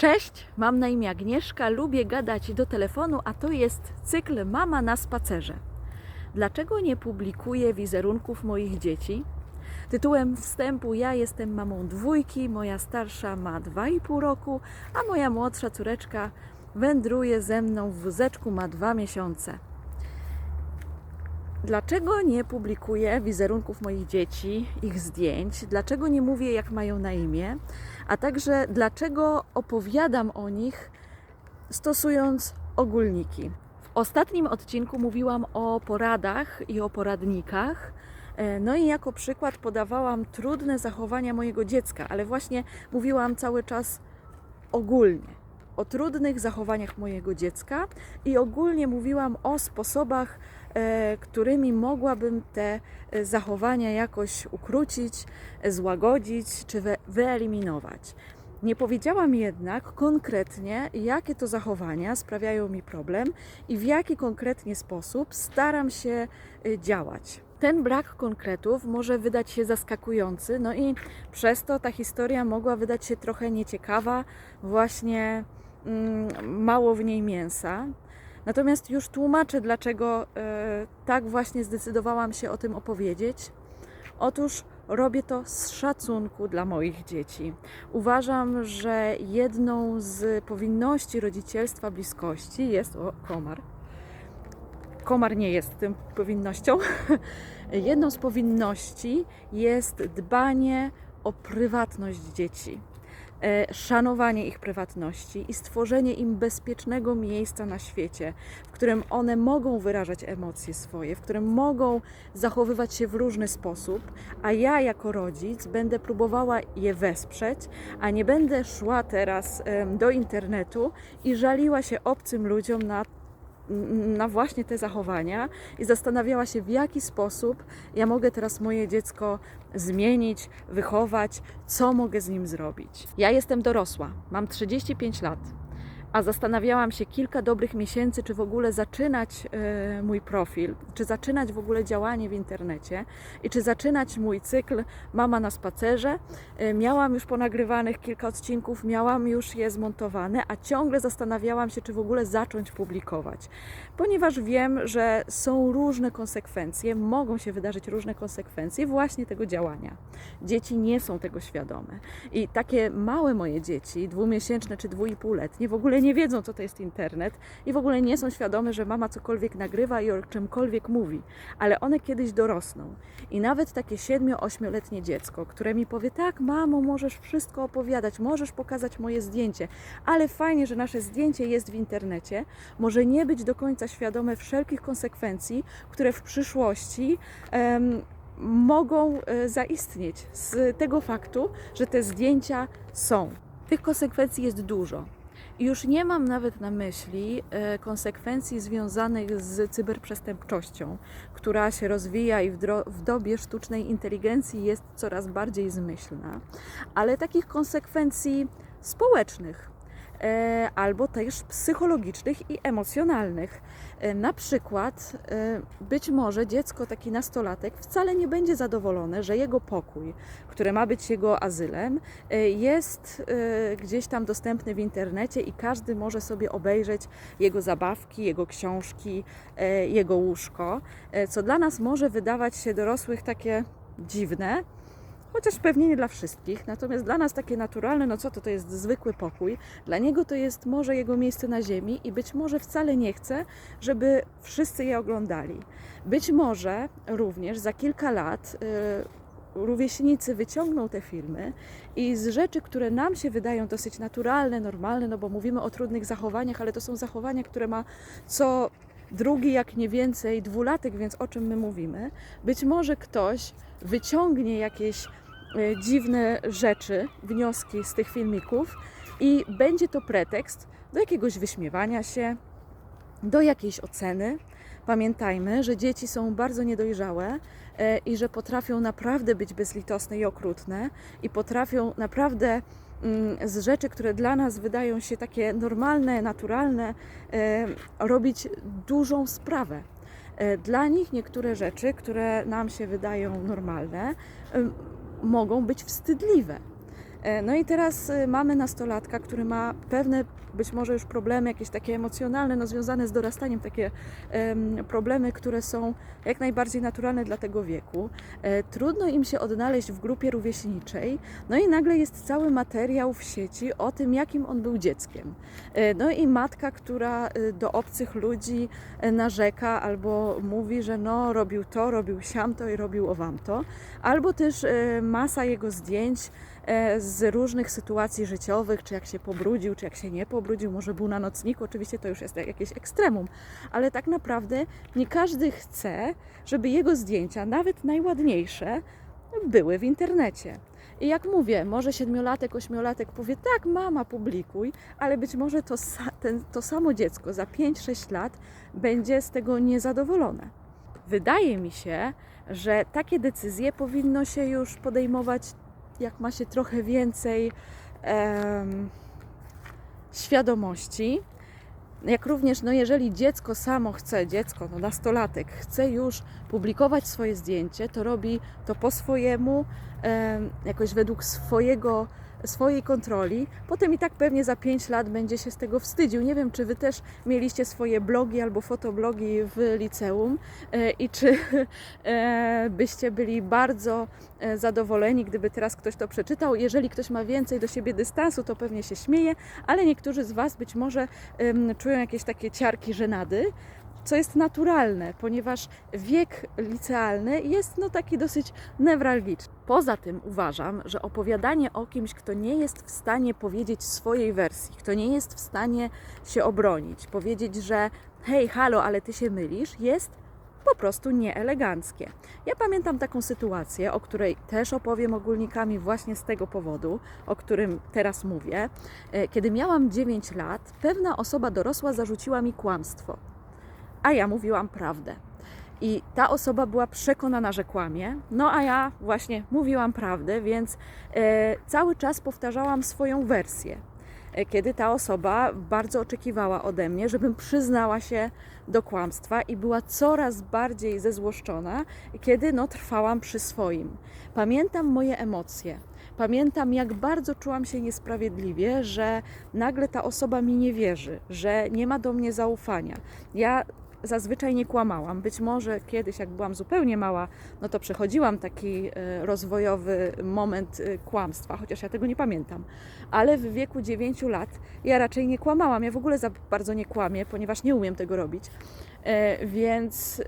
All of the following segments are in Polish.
Cześć, mam na imię Agnieszka, lubię gadać do telefonu, a to jest cykl Mama na spacerze. Dlaczego nie publikuję wizerunków moich dzieci? Tytułem wstępu ja jestem mamą dwójki, moja starsza ma 2,5 roku, a moja młodsza córeczka wędruje ze mną w wózeczku, ma 2 miesiące. Dlaczego nie publikuję wizerunków moich dzieci, ich zdjęć? Dlaczego nie mówię, jak mają na imię? A także dlaczego opowiadam o nich stosując ogólniki? W ostatnim odcinku mówiłam o poradach i o poradnikach. E, No i jako przykład podawałam trudne zachowania mojego dziecka, ale właśnie mówiłam cały czas ogólnie o trudnych zachowaniach mojego dziecka i ogólnie mówiłam o sposobach, którymi mogłabym te e, zachowania jakoś ukrócić, e, złagodzić czy wy- wyeliminować. Nie powiedziałam jednak konkretnie, jakie to zachowania sprawiają mi problem i w jaki konkretnie sposób staram się działać. Ten brak konkretów może wydać się zaskakujący, no i przez to ta historia mogła wydać się trochę nieciekawa, właśnie mm, mało w niej mięsa. Natomiast już tłumaczę, dlaczego e, tak właśnie zdecydowałam się o tym opowiedzieć. Otóż robię to z szacunku dla moich dzieci. Uważam, że jedną z powinności rodzicielstwa bliskości jest. O, komar. Komar nie jest tym powinnością. Jedną z powinności jest dbanie o prywatność dzieci, szanowanie ich prywatności i stworzenie im bezpiecznego miejsca na świecie, w którym one mogą wyrażać emocje swoje, w którym mogą zachowywać się w różny sposób, a ja jako rodzic będę próbowała je wesprzeć, a nie będę szła teraz do internetu i żaliła się obcym ludziom na na właśnie te zachowania i zastanawiała się, w jaki sposób ja mogę teraz moje dziecko zmienić, wychować, co mogę z nim zrobić. Ja jestem dorosła, mam 35 lat, a zastanawiałam się kilka dobrych miesięcy, czy w ogóle zaczynać e, mój profil, czy zaczynać w ogóle działanie w internecie i czy zaczynać mój cykl Mama na spacerze. E, miałam już ponagrywanych kilka odcinków, miałam już je zmontowane, a ciągle zastanawiałam się, czy w ogóle zacząć publikować, ponieważ wiem, że są różne konsekwencje, mogą się wydarzyć różne konsekwencje właśnie tego działania. Dzieci nie są tego świadome. I takie małe moje dzieci, dwumiesięczne czy dwuipółletnie, w ogóle nie wiedzą, co to jest internet i w ogóle nie są świadome, że mama cokolwiek nagrywa i o czymkolwiek mówi. Ale one kiedyś dorosną. I nawet takie siedmiu-ośmioletnie dziecko, które mi powie, tak, mamo, możesz wszystko opowiadać, możesz pokazać moje zdjęcie, ale fajnie, że nasze zdjęcie jest w internecie, może nie być do końca świadome wszelkich konsekwencji, które w przyszłości em, mogą e, zaistnieć z tego faktu, że te zdjęcia są. Tych konsekwencji jest dużo. Już nie mam nawet na myśli e, konsekwencji związanych z cyberprzestępczością, która się rozwija i w, w dobie sztucznej inteligencji jest coraz bardziej zmyślna, ale takich konsekwencji społecznych, albo też psychologicznych i emocjonalnych. E, Na przykład, e, być może dziecko, taki nastolatek, wcale nie będzie zadowolone, że jego pokój, który ma być jego azylem, e, jest e, gdzieś tam dostępny w internecie i każdy może sobie obejrzeć jego zabawki, jego książki, e, jego łóżko, e, co dla nas może wydawać się dorosłych takie dziwne, chociaż pewnie nie dla wszystkich, natomiast dla nas takie naturalne, no co to, to jest zwykły pokój, dla niego to jest może jego miejsce na ziemi i być może wcale nie chce, żeby wszyscy je oglądali. Być może również za kilka lat yy, rówieśnicy wyciągną te filmy i z rzeczy, które nam się wydają dosyć naturalne, normalne, no bo mówimy o trudnych zachowaniach, ale to są zachowania, które ma co drugi, jak nie więcej, dwulatek, więc o czym my mówimy? Być może ktoś wyciągnie jakieś dziwne rzeczy, wnioski z tych filmików i będzie to pretekst do jakiegoś wyśmiewania się, do jakiejś oceny. Pamiętajmy, że dzieci są bardzo niedojrzałe e, i że potrafią naprawdę być bezlitosne i okrutne i potrafią naprawdę mm, z rzeczy, które dla nas wydają się takie normalne, naturalne, e, robić dużą sprawę. Dla nich niektóre rzeczy, które nam się wydają normalne, mogą być wstydliwe. E, No i teraz y, mamy nastolatka, który ma pewne być może już problemy jakieś takie emocjonalne, no związane z dorastaniem, takie em, problemy, które są jak najbardziej naturalne dla tego wieku. E, Trudno im się odnaleźć w grupie rówieśniczej, no i nagle jest cały materiał w sieci o tym, jakim on był dzieckiem. E, No i matka, która y, do obcych ludzi narzeka albo mówi, że no robił to, robił siamto i robił owamto, albo też masa jego zdjęć z różnych sytuacji życiowych, czy jak się pobrudził, czy jak się nie pobrudził, może był na nocniku, oczywiście to już jest jakieś ekstremum, ale tak naprawdę nie każdy chce, żeby jego zdjęcia, nawet najładniejsze, były w internecie. I jak mówię, może siedmiolatek, ośmiolatek powie, tak, mama, publikuj, ale być może to, ten, to samo dziecko za 5-6 lat będzie z tego niezadowolone. Wydaje mi się, że takie decyzje powinno się już podejmować, jak ma się trochę więcej świadomości. Jak również, no jeżeli dziecko samo chce, dziecko, no nastolatek, chce już publikować swoje zdjęcie, to robi to po swojemu, em, jakoś według swojego, swojej kontroli. Potem i tak pewnie za 5 lat będzie się z tego wstydził. Nie wiem, czy Wy też mieliście swoje blogi albo fotoblogi w liceum e, i czy e, byście byli bardzo e, zadowoleni, gdyby teraz ktoś to przeczytał. Jeżeli ktoś ma więcej do siebie dystansu, to pewnie się śmieje, ale niektórzy z Was być może czują jakieś takie ciarki żenady, co jest naturalne, ponieważ wiek licealny jest no taki dosyć newralgiczny. Poza tym uważam, że opowiadanie o kimś, kto nie jest w stanie powiedzieć swojej wersji, kto nie jest w stanie się obronić, powiedzieć, że hej, halo, ale ty się mylisz, jest po prostu nieeleganckie. Ja pamiętam taką sytuację, o której też opowiem ogólnikami właśnie z tego powodu, o którym teraz mówię. E, Kiedy miałam 9 lat, pewna osoba dorosła zarzuciła mi kłamstwo, a ja mówiłam prawdę. I ta osoba była przekonana, że kłamie, no a ja właśnie mówiłam prawdę, więc e, cały czas powtarzałam swoją wersję. E, Kiedy ta osoba bardzo oczekiwała ode mnie, żebym przyznała się do kłamstwa i była coraz bardziej zezłoszczona, kiedy no, trwałam przy swoim. Pamiętam moje emocje. Pamiętam, jak bardzo czułam się niesprawiedliwie, że nagle ta osoba mi nie wierzy, że nie ma do mnie zaufania. Ja zazwyczaj nie kłamałam. Być może kiedyś, jak byłam zupełnie mała, no to przechodziłam taki e, rozwojowy moment e, kłamstwa, chociaż ja tego nie pamiętam. Ale w wieku 9 lat ja raczej nie kłamałam. Ja w ogóle za bardzo nie kłamię, ponieważ nie umiem tego robić. E, Więc,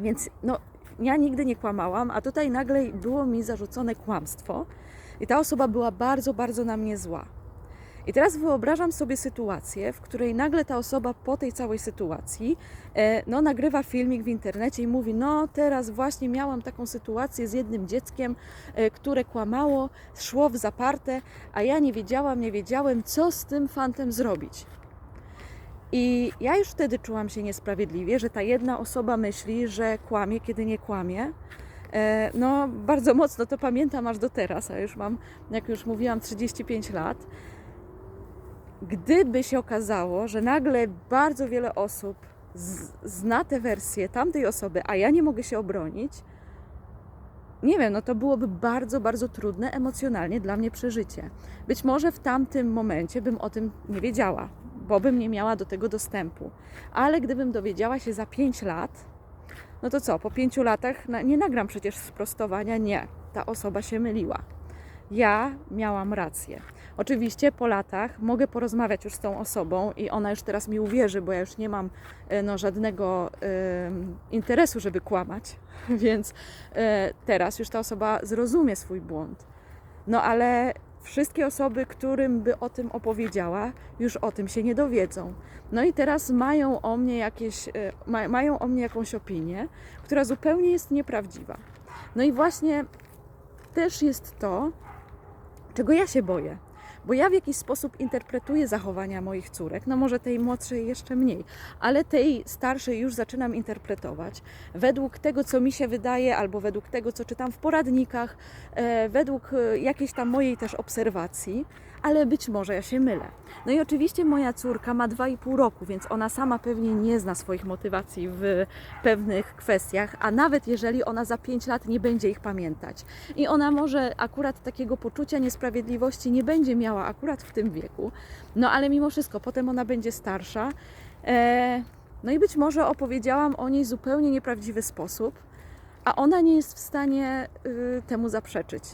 więc no, ja nigdy nie kłamałam, a tutaj nagle było mi zarzucone kłamstwo i ta osoba była bardzo, bardzo na mnie zła. I teraz wyobrażam sobie sytuację, w której nagle ta osoba po tej całej sytuacji e, no, nagrywa filmik w internecie i mówi: No, teraz właśnie miałam taką sytuację z jednym dzieckiem, e, które kłamało, szło w zaparte, a ja nie wiedziałam, nie wiedziałem, co z tym fantem zrobić. I ja już wtedy czułam się niesprawiedliwie, że ta jedna osoba myśli, że kłamie, kiedy nie kłamie. E, No, bardzo mocno to pamiętam aż do teraz, a już mam, jak już mówiłam, 35 lat. Gdyby się okazało, że nagle bardzo wiele osób zna tę wersję tamtej osoby, a ja nie mogę się obronić, nie wiem, no to byłoby bardzo, bardzo trudne emocjonalnie dla mnie przeżycie. Być może w tamtym momencie bym o tym nie wiedziała, bo bym nie miała do tego dostępu. Ale gdybym dowiedziała się za 5 lat, no to co, po 5 latach nie nagram przecież sprostowania, nie, ta osoba się myliła. Ja miałam rację. Oczywiście po latach mogę porozmawiać już z tą osobą i ona już teraz mi uwierzy, bo ja już nie mam e, no, żadnego em, interesu, żeby kłamać, więc e, teraz już ta osoba zrozumie swój błąd. No ale wszystkie osoby, którym by o tym opowiedziała, już o tym się nie dowiedzą. No i teraz mają o mnie jakieś, ma, mają o mnie jakąś opinię, która zupełnie jest nieprawdziwa. No i właśnie też jest to, czego ja się boję. Bo ja w jakiś sposób interpretuję zachowania moich córek, no może tej młodszej jeszcze mniej, ale tej starszej już zaczynam interpretować według tego, co mi się wydaje, albo według tego, co czytam w poradnikach, e, według e, jakiejś tam mojej też obserwacji. Ale być może ja się mylę. No i oczywiście moja córka ma 2,5 roku, więc ona sama pewnie nie zna swoich motywacji w pewnych kwestiach, a nawet jeżeli ona za 5 lat nie będzie ich pamiętać. I ona może akurat takiego poczucia niesprawiedliwości nie będzie miała akurat w tym wieku, no ale mimo wszystko, potem ona będzie starsza. E, no i być może opowiedziałam o niej zupełnie nieprawdziwy sposób, a ona nie jest w stanie y, temu zaprzeczyć.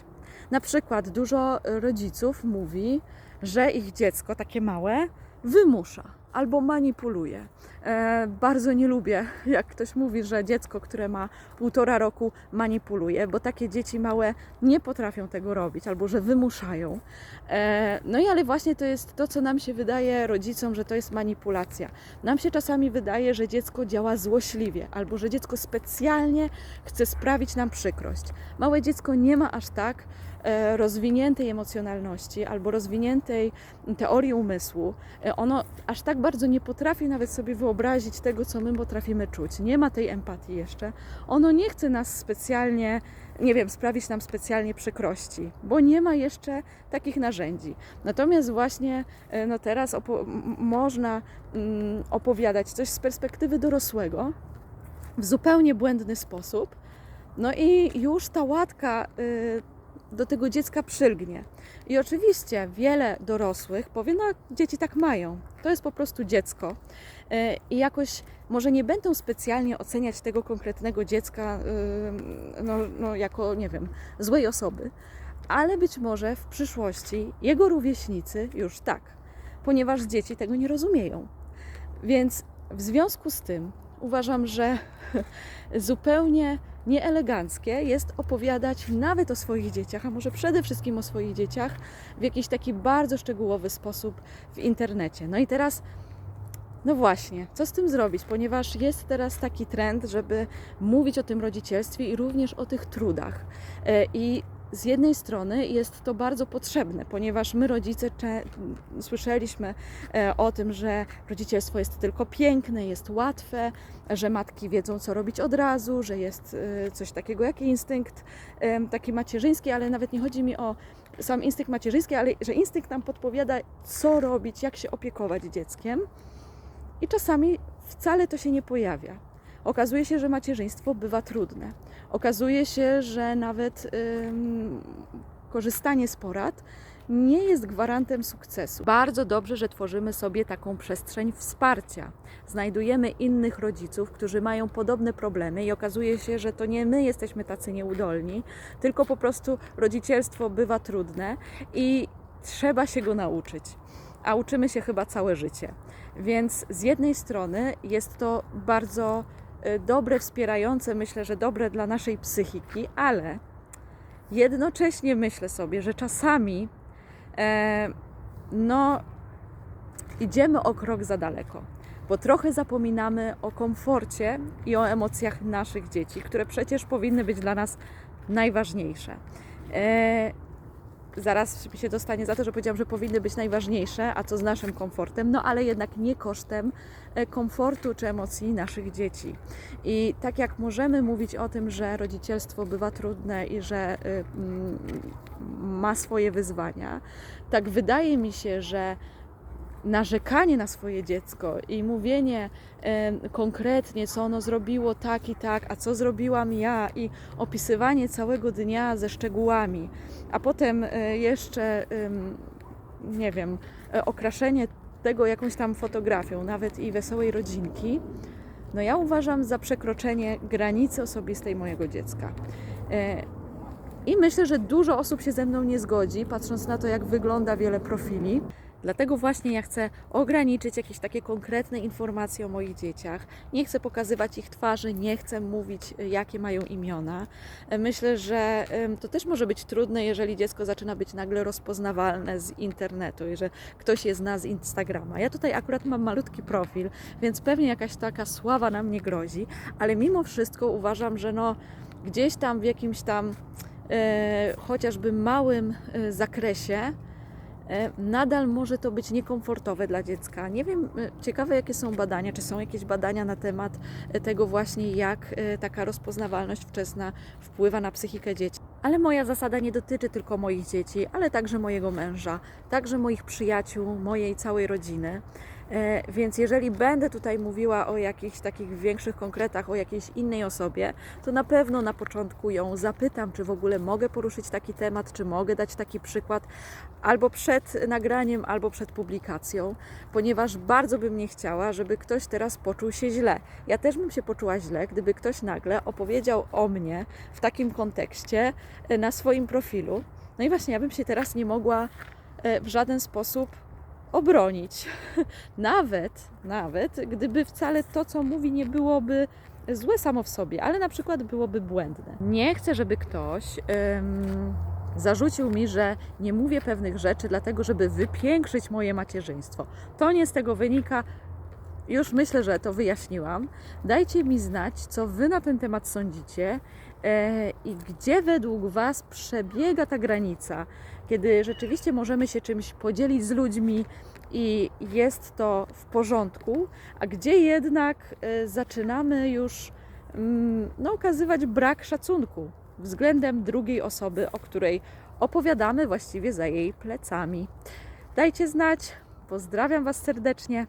Na przykład dużo rodziców mówi, że ich dziecko, takie małe, wymusza albo manipuluje. E, bardzo nie lubię, jak ktoś mówi, że dziecko, które ma półtora roku, manipuluje, bo takie dzieci małe nie potrafią tego robić albo że wymuszają. E, no i ale właśnie to jest to, co nam się wydaje rodzicom, że to jest manipulacja. Nam się czasami wydaje, że dziecko działa złośliwie albo że dziecko specjalnie chce sprawić nam przykrość. Małe dziecko nie ma aż tak e, rozwiniętej emocjonalności albo rozwiniętej teorii umysłu. Ono aż tak bardzo nie potrafi nawet sobie wyobrazić tego, co my potrafimy czuć. Nie ma tej empatii jeszcze. Ono nie chce nas specjalnie, nie wiem, sprawić nam specjalnie przykrości, bo nie ma jeszcze takich narzędzi. Natomiast właśnie e, no teraz opo- można mm, opowiadać coś z perspektywy dorosłego w zupełnie błędny sposób. No i już ta łatka y, do tego dziecka przylgnie. I oczywiście wiele dorosłych powie, no dzieci tak mają, to jest po prostu dziecko. Y, I jakoś może nie będą specjalnie oceniać tego konkretnego dziecka y, no, no, jako, nie wiem, złej osoby, ale być może w przyszłości jego rówieśnicy już tak, ponieważ dzieci tego nie rozumieją. Więc w związku z tym uważam, że zupełnie nieeleganckie jest opowiadać nawet o swoich dzieciach, a może przede wszystkim o swoich dzieciach w jakiś taki bardzo szczegółowy sposób w internecie. No i teraz, no właśnie, co z tym zrobić? Ponieważ jest teraz taki trend, żeby mówić o tym rodzicielstwie i również o tych trudach. E, I z jednej strony jest to bardzo potrzebne, ponieważ my rodzice słyszeliśmy e, o tym, że rodzicielstwo jest tylko piękne, jest łatwe, że matki wiedzą, co robić od razu, że jest e, coś takiego jak instynkt taki macierzyński, ale nawet nie chodzi mi o sam instynkt macierzyński, ale że instynkt nam podpowiada, co robić, jak się opiekować dzieckiem. I czasami wcale to się nie pojawia. Okazuje się, że macierzyństwo bywa trudne. Okazuje się, że nawet ym, korzystanie z porad nie jest gwarantem sukcesu. Bardzo dobrze, że tworzymy sobie taką przestrzeń wsparcia. Znajdujemy innych rodziców, którzy mają podobne problemy, i okazuje się, że to nie my jesteśmy tacy nieudolni, tylko po prostu rodzicielstwo bywa trudne i trzeba się go nauczyć. A uczymy się chyba całe życie. Więc z jednej strony jest to bardzo dobre, wspierające, myślę, że dobre dla naszej psychiki, ale jednocześnie myślę sobie, że czasami e, no, idziemy o krok za daleko, bo trochę zapominamy o komforcie i o emocjach naszych dzieci, które przecież powinny być dla nas najważniejsze. E, zaraz się dostanie za to, że powiedziałam, że powinny być najważniejsze, a co z naszym komfortem, no ale jednak nie kosztem e, komfortu czy emocji naszych dzieci. I tak jak możemy mówić o tym, że rodzicielstwo bywa trudne i że y, mm, ma swoje wyzwania, tak wydaje mi się, że narzekanie na swoje dziecko i mówienie em, konkretnie, co ono zrobiło tak i tak, a co zrobiłam ja, i opisywanie całego dnia ze szczegółami, a potem e, jeszcze, em, nie wiem, e, okraszenie tego jakąś tam fotografią, nawet i wesołej rodzinki, no ja uważam za przekroczenie granicy osobistej mojego dziecka. E, I myślę, że dużo osób się ze mną nie zgodzi, patrząc na to, jak wygląda wiele profili. Dlatego właśnie ja chcę ograniczyć jakieś takie konkretne informacje o moich dzieciach. Nie chcę pokazywać ich twarzy, nie chcę mówić, y, jakie mają imiona. E, Myślę, że to też może być trudne, jeżeli dziecko zaczyna być nagle rozpoznawalne z internetu i że ktoś je zna z Instagrama. Ja tutaj akurat mam malutki profil, więc pewnie jakaś taka sława nam nie grozi, ale mimo wszystko uważam, że no gdzieś tam w jakimś tam e, chociażby małym e, zakresie nadal może to być niekomfortowe dla dziecka. Nie wiem, e, ciekawe jakie są badania, czy są jakieś badania na temat e, tego właśnie, jak e, taka rozpoznawalność wczesna wpływa na psychikę dzieci. Ale moja zasada nie dotyczy tylko moich dzieci, ale także mojego męża, także moich przyjaciół, mojej całej rodziny. E, Więc jeżeli będę tutaj mówiła o jakichś takich większych konkretach, o jakiejś innej osobie, to na pewno na początku ją zapytam, czy w ogóle mogę poruszyć taki temat, czy mogę dać taki przykład, albo przed nagraniem, albo przed publikacją, ponieważ bardzo bym nie chciała, żeby ktoś teraz poczuł się źle. Ja też bym się poczuła źle, gdyby ktoś nagle opowiedział o mnie w takim kontekście e, na swoim profilu. No i właśnie, ja bym się teraz nie mogła e, w żaden sposób obronić. Nawet, nawet gdyby wcale to, co mówi, nie byłoby złe samo w sobie, ale na przykład byłoby błędne. Nie chcę, żeby ktoś em, zarzucił mi, że nie mówię pewnych rzeczy, dlatego żeby wypiększyć moje macierzyństwo. To nie z tego wynika. Już myślę, że to wyjaśniłam. Dajcie mi znać, co Wy na ten temat sądzicie e, i gdzie według Was przebiega ta granica, kiedy rzeczywiście możemy się czymś podzielić z ludźmi i jest to w porządku, a gdzie jednak e, zaczynamy już mm, no, okazywać brak szacunku względem drugiej osoby, o której opowiadamy właściwie za jej plecami. Dajcie znać. Pozdrawiam Was serdecznie.